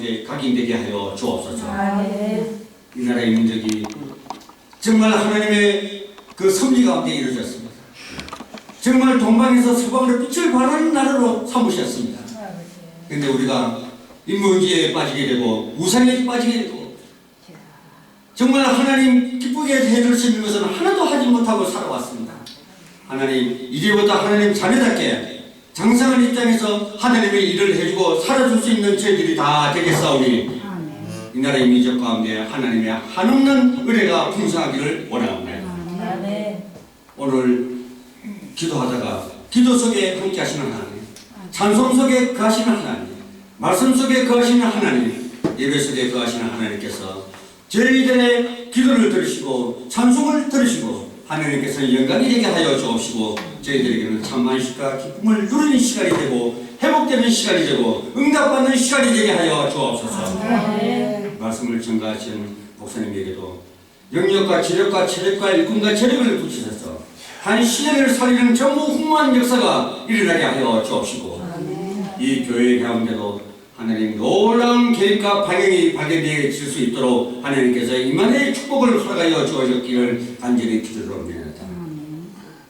마음속에 각인되게 하여 주옵소서. 아멘. 이 나라의 민족이 정말 하나님의 그 섭리 가운데 이루어졌습니다. 정말 동방에서 서방으로 빛을 발하는 나라로 삼으셨습니다. 근데 우리가 인문지에 빠지게 되고 우상에 빠지게 되고 정말 하나님 기쁘게 해줄 수 있는 것은 하나도 하지 못하고 살아왔습니다. 하나님 이제부터 하나님 자녀답게 장성한 입장에서 하나님의 일을 해주고 살아줄 수 있는 저희들이 다 되겠사오니 이 나라의 민족 가운데 하나님의 한없는 은혜가 풍성하기를 원합니다. 오늘 기도하다가 기도 속에 함께 하시는 하나님, 찬송 속에 거하시는 하나님, 말씀 속에 거하시는 하나님, 예배 속에 거하시는 하나님께서 저희들의 기도를 들으시고 찬송을 들으시고 하나님께서 영광이 되게 하여 주옵시고 저희들에게는 참 만식과 기쁨을 누리는 시간이 되고 회복되는 시간이 되고 응답받는 시간이 되게 하여 주옵소서. 아멘. 말씀을 전가하신 목사님에게도 영역과 지력과 체력과 일꾼과 재력을 붙이셔서 한 시대를 살리는 전무후무한 역사가 일어나게 하여 주옵시고 이 교회 가운데도 하나님 놀라운 계획과 방향이 발견되어질 수 있도록 하나님께서 이만의 축복을 허락하여 주어졌기를 간절히 기도드립니다.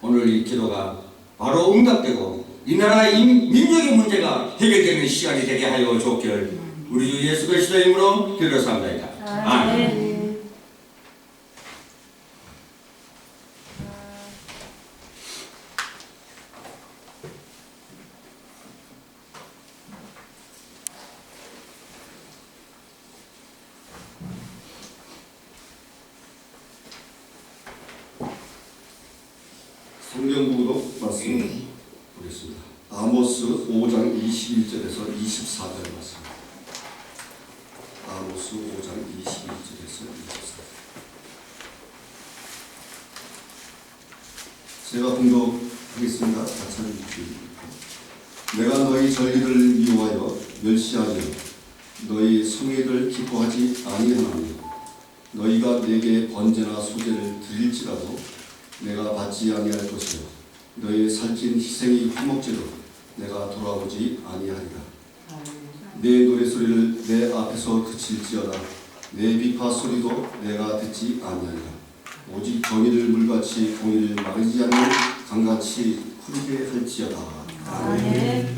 오늘 이 기도가 바로 응답되고 이 나라 이 민족의 문제가 해결되는 시간이 되게 하여 주옵기를 우리 주 예수 그리스도의 이름으로 기도했습니다. 아멘. 성경 구독 말씀 보겠습니다. 아모스 5장 21절에서 24절 말씀. 아모스 5장 21절에서 24절. 제가 공독하겠습니다. 같이 읽기. 내가 너희 전리를 미워하여 멸시하며 너희 성회를 기뻐하지 아니하나니 너희가 내게 번제나 소제를 드릴지라도 내가 받지 아니할 것이요. 너희 살찐 희생이 화목제로 내가 돌아오지 아니하리라. 내 노래 소리를 내 앞에서 그칠지어다. 내 비파 소리도 내가 듣지 아니하리라. 오직 정의를 물같이 공의를 막지 않는 강같이 흐르게 할지어다. 아멘.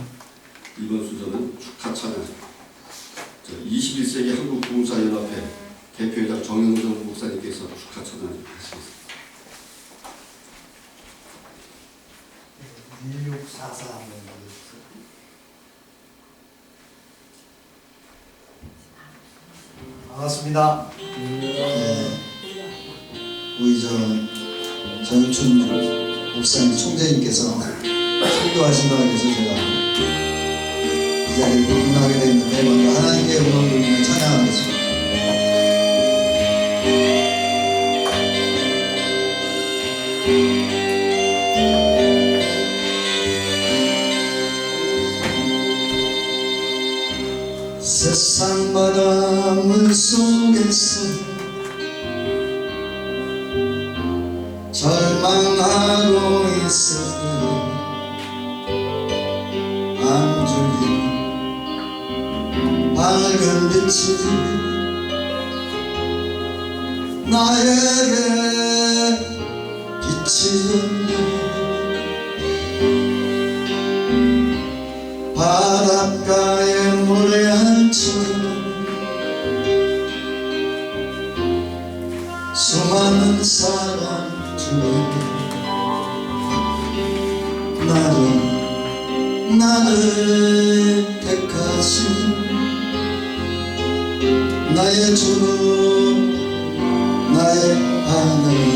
이번 수저는 축하 찬양. 저 21세기 한국 부흥사연합회 대표이사 정영정 목사님께서 축하 찬양을 하시겠습니다. 1644 한번 보여주세요. 반갑습니다. 네. 우리 저 전춘 목사님 총재님께서 설교하신다고 해서 제가 이 자리에 불문하게 됐는데 먼저 하나님께 영광 돌리며 찬양하겠습니다. 절망하고 있을 때 안주인 밝은 빛이 나에게 비치었네. 바닷가에 모래알처럼 수많은 사람 나는 나를 택하신 나의 주 나의 하나님 주님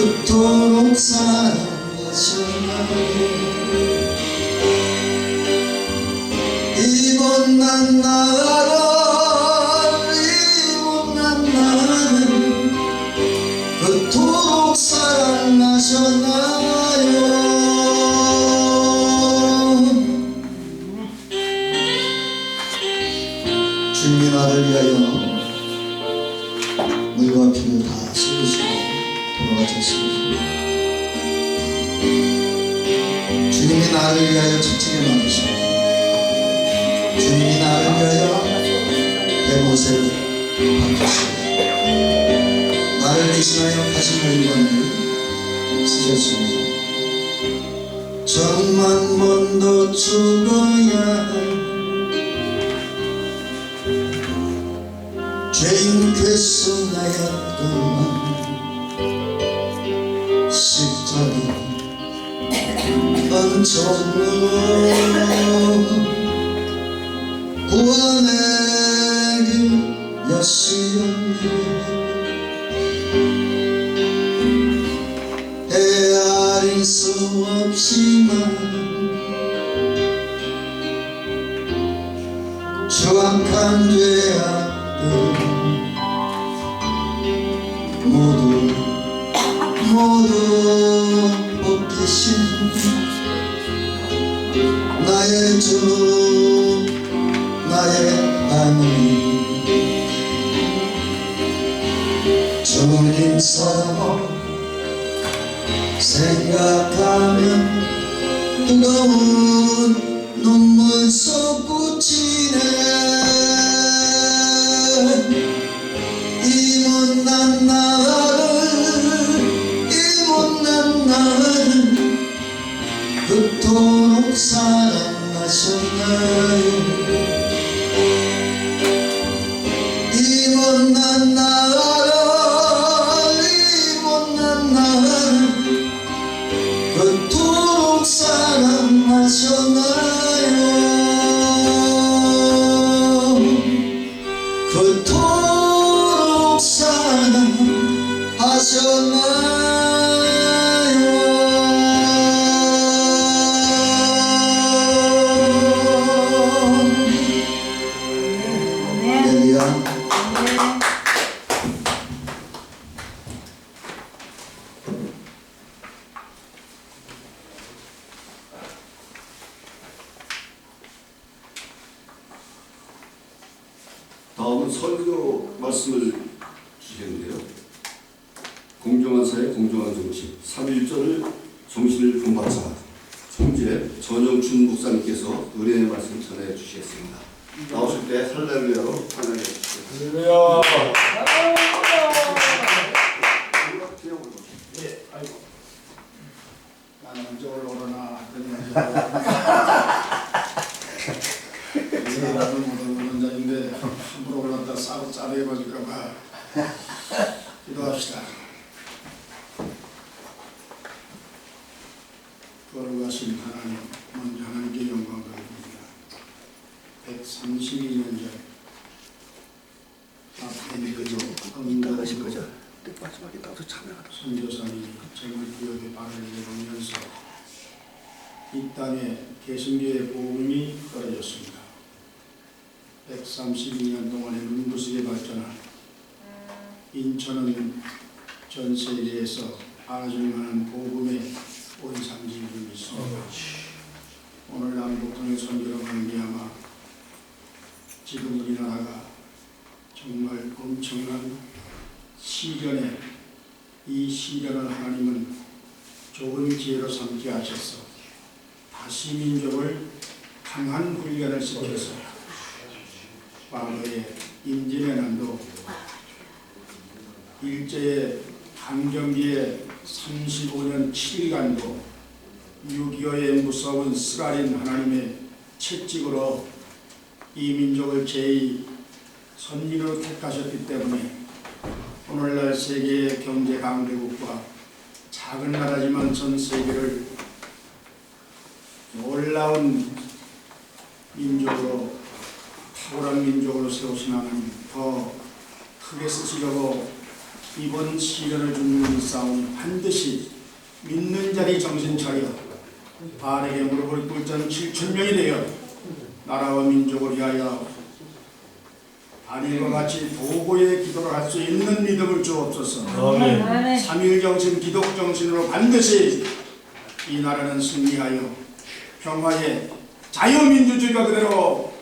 그토록 사랑하잖아 이번 난 나라 이번 난 나는 그토록 사랑하셨나요 주님 나를 위하여 물과 피를 다 쏟으시고 주님이 나를 위하여 채찍에 맞으시고 주님이 나를 위하여 대못을 박으시고 나를 대신하여 가슴을 일관을 쓰셨습니다. 천만 번도 죽어야 할 죄인 괴수 나였건만 구원의 길 여시었네 나의 주 나의 하나님 주님 사랑 생각하면 뜨거운 눈물 솟구치네. 이 못난 나 설교 말씀을 주시는데요. 공정한 사회, 공정한 정치, 3.1절을 정신을 본받자. 총재 전영춘 목사님께서 은혜의 말씀 전해 주시겠습니다. 나오실 때 할렐루야로 환영해 주시겠습니다. 예, 아이고. 나는 언제 올라오려나 하더니 언제 올라오나. 예, 나도 못하는 자인데 함부로 올랐다 싸고 짜게 해버릴까봐 기도합시다. 거룩하신 하나님, 먼저 하나님께 영광 드립니다. 132년 전 앞에 그저 응답하신 거죠? 마지막에 나도 참여하다. 선교사님이 정말 기업에 발을 내놓으면서 이 땅에 개신교의 복음이 떨어졌습니다. 132년 동안의 눈부시게 발전한 인천은 전 세계에서 알아줄 만한 복음의 원상지를 믿습니다. 오늘 남북통의 선교로 말미암아 지금 우리나라가 정말 엄청난 시련에 이 시련을 하나님은 좋은 기회로 삼게 하셔서 다시 민족을 강한 훈련을 시켜서 과거에 임진왜란도 일제의 강경기의 35년 7일간도 6.25의 무서운 스라린 하나님의 채찍으로 이 민족을 제2 선민으로 택하셨기 때문에 오늘날 세계의 경제 강대국과 작은 나라지만 전 세계를 놀라운 민족으로 탁월한 민족으로 세우신 하나님 더 크게 쓰시려고 이번 시련을 죽는 싸움 반드시 믿는 자리 정신 차려 반에게 무릎을 꿇던 7천 명이 되어 나라와 민족을 위하여 아니과 같이 도고의 기도를 할 수 있는 믿음을 주옵소서. 아멘. 삼일 정신 기독 정신으로 반드시 이 나라는 승리하여 평화의 자유민주주의가 그대로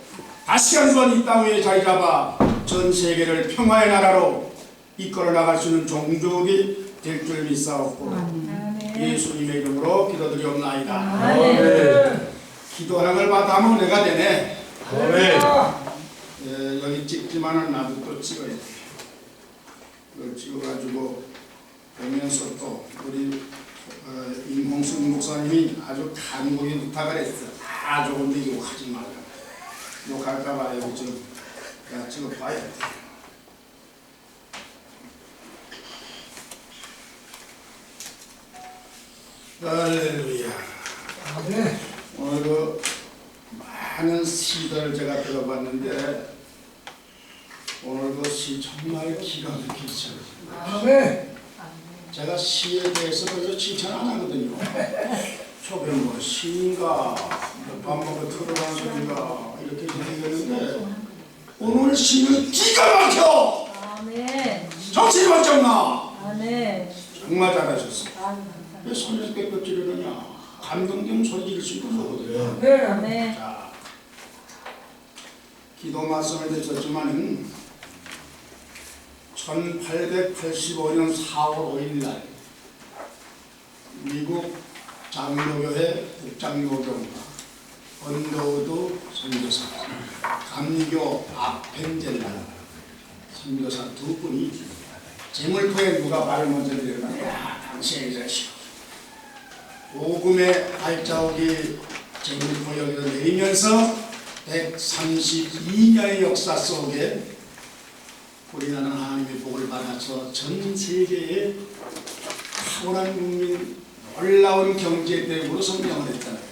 다시 한번 이 땅 위에 자리 잡아 전 세계를 평화의 나라로 이끌어 나갈 수 있는 종족이 될 줄 믿사옵고. 예수님의 이름으로 기도드리옵나이다. 아멘. 기도하는 걸 받아면 내가 되네. 아멘. 예, 여기 찍지만은 나도 또 찍어야 돼. 이걸 찍어가지고 보면서 또 우리 어, 임홍순 목사님이 아주 간곡히 부탁을 했어. 다 좋은데 욕하지 말라. 욕할까봐 여기 좀 내가 찍어봐야 돼. 할렐루야. 오늘 그 많은 시들을 제가 들어봤는데 오늘 그 시 정말 기가 막히게 쳤어요. 제가 시에 대해서 별로 칭찬 안 하거든요. 초에 뭐 시인가, 뭐밥 먹고 틀어간 소리가 이렇게 얘기했는데 오늘 시는 기가 막혀! 아멘. 정신이 번쩍 나! 아멘. 정말 잘하셨어. 아멘. 왜 손에서 깨끗 지르느냐? 감동 좀 소리 지를 수 있는 거거든요. 아멘. 자, 기도 말씀을 드렸지만은 1885년 4월 5일 날 미국 장로교회 국장로교가 언더우드 선교사 감리교 아펜젤라 선교사 두 분이 재물포에 누가 말을 먼저 야 당시에 이자시 오 오금의 발자국이 여기로 내리면서 132년의 역사 속에 우리나라는 하나님의 복을 받아서 전 세계에 탁월한 국민 놀라운 경제 대국으로 성장을 했잖아요.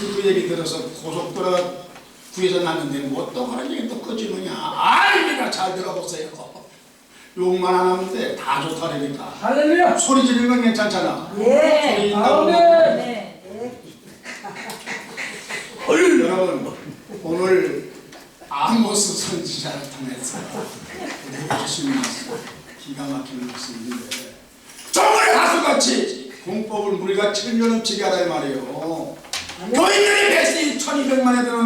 그 얘기 들어서 고속도로 구해서 났는데 뭐 또 그런 얘기 또 꺼지느냐? 아닙니다. 잘 들어보세요 욕만 안 하면 돼 다 좋다니까. 할렐루야. 소리 지르는 건 괜찮잖아. 네. 소리 있다고 네. 여러분 오늘 아모스 선지자를 통해서 무엇이 말씀 기가 막히는 말씀인데. 정말 가수같이 공법을 우리가 천년넘치게 하라 이 말이에요. 교인들이 백성이 천이백만에 드는